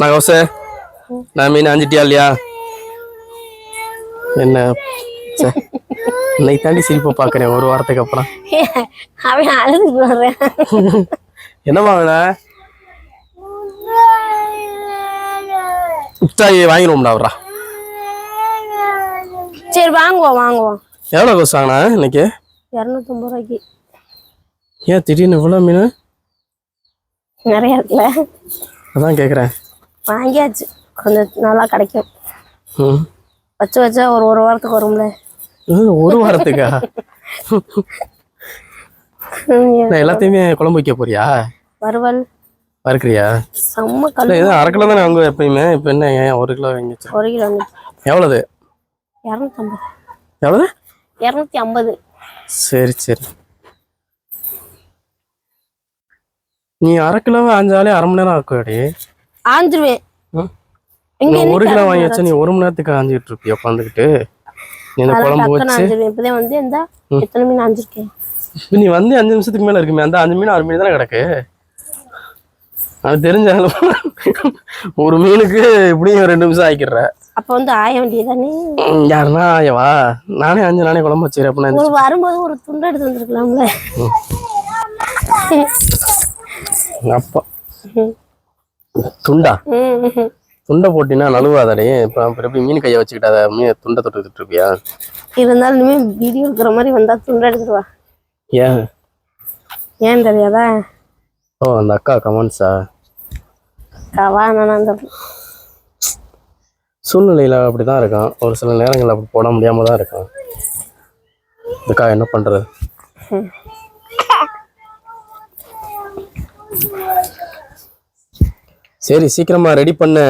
நான் கௌச நான் மீன் அஞ்சிட்டியா இல்லையா? என்ன? இன்னைக்கு தாண்டி சிரிப்பை பார்க்குறேன் ஒரு வாரத்துக்கு அப்புறம். அவன் அழுது போடுறேன் என்ன வாங்கின மிட்டாய் வாங்கிடுவோம்டா அவரா. சரி வாங்குவோம் வாங்குவோம். எவ்வளோ கோஸ் வாங்கினா இன்னைக்கு? இரநூத்தம்பது ரூபாய்க்கு ஏன் திடீர்னு இவ்வளோ மீன்? நிறைய இருக்குல்ல. அதான் கேட்குறேன் வாங்கியாச்சு. கொஞ்சம் நல்லா கிடைக்கும். வச்சு வச்சா ஒரு ஒரு வாரத்துக்கு வரும்ல. ஒரு வாரத்துக்கா? நான் எல்லாத்தையுமே குழம்பு வைக்க போறியா? வறுவல். வறுக்கிறியா? செம்ம கல் இது அரை கிலோ தானே வாங்குவேன் எப்பயுமே? இப்போ என்ன ஏன் ஒரு கிலோ வாங்கி வச்சிருக்க? ஒரு கிலோ எவ்வளவு? இரநூத்தம்பது. எவ்வளவு? இரநூத்தி ஐம்பது. சரி சரி. நீ அரை கிலோ ஆஞ்சாலே அரை மணி நேரம் ஆக்குவாடி ஆஞ்சிருவேன். ஒரு கிலோ வாங்கி வச்சா நீ ஒரு மணி நேரத்துக்கு ஆஞ்சிட்டு இருப்பியா? உட்காந்துக்கிட்டு நீ இந்த குழம்பு டக்குன்னு வச்சு? ஆஞ்சிருவேன். இப்பதான் வந்து இந்த எத்தனை மீன் ஆஞ்சிருக்கேன்? நீ வந்து அஞ்சு நிமிஷத்துக்கு மேல இருக்குமே. அந்த அஞ்சு மீன் ஆறு மீன் தானே கிடக்கு? அது தெரிஞ்சாலும் ஒரு மீனுக்கு இப்படியும் ரெண்டு நிமிஷம் ஆக்கிடுற அப்ப வந்து ஆய வேண்டியதானே யாருன்னா ஆயவா? நானே அஞ்சு நானே குழம்பு வச்சுக்கிறேன் அப்படின்னா ஒரு வரும்போது ஒரு துண்டு எடுத்து வந்திருக்கலாம்ல. அப்பா. துண்டா. துண்டை போட்டினா நழுவாதடே இப்போ எப்படி மீன் கையை வச்சுக்கிட்டாத மீன் துண்டை தொட்டுக்கிட்டு இருப்பியா? இருந்தாலும் வீடியோ இருக்கிற மாதிரி வந்தா துண்டு எடுத்துட்டு வா. ஏன்? ஏன் தெரியாதா? ஓ அந்த அக்கா கமெண்ட்ஸா கவா நான் அந்த சூழ்நிலையில் அப்படி தான் இருக்கான். ஒரு சில நேரங்களில் அப்படி போட முடியாம தான் இருக்கான். இதுக்கா என்ன பண்ணுறது சரி சீக்கிரமா ரெடி பண்ணு.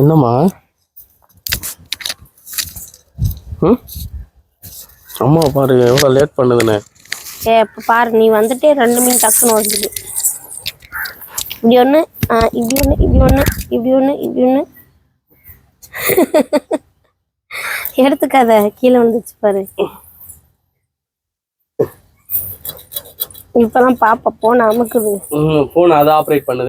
என்னம்மா? ம்? அம்மா பாரு எவ்வளோ லேட் பண்ணுதுன்னு. ஏ இப்ப பாரு நீ வந்துட்டு ரெண்டு மீன் டக்குன்னு வந்துது இப்படி ஒன்று இப்படி ஒன்று இப்படி ஒன்று இப்படி ஒன்று இப்படி ஒன்று எடுத்துக்காத கீழே வந்துச்சு பாரு. இப்பதான் பாப்பா போன அமுக்குது. போன் அதை ஆப்ரேட் பண்ணுது.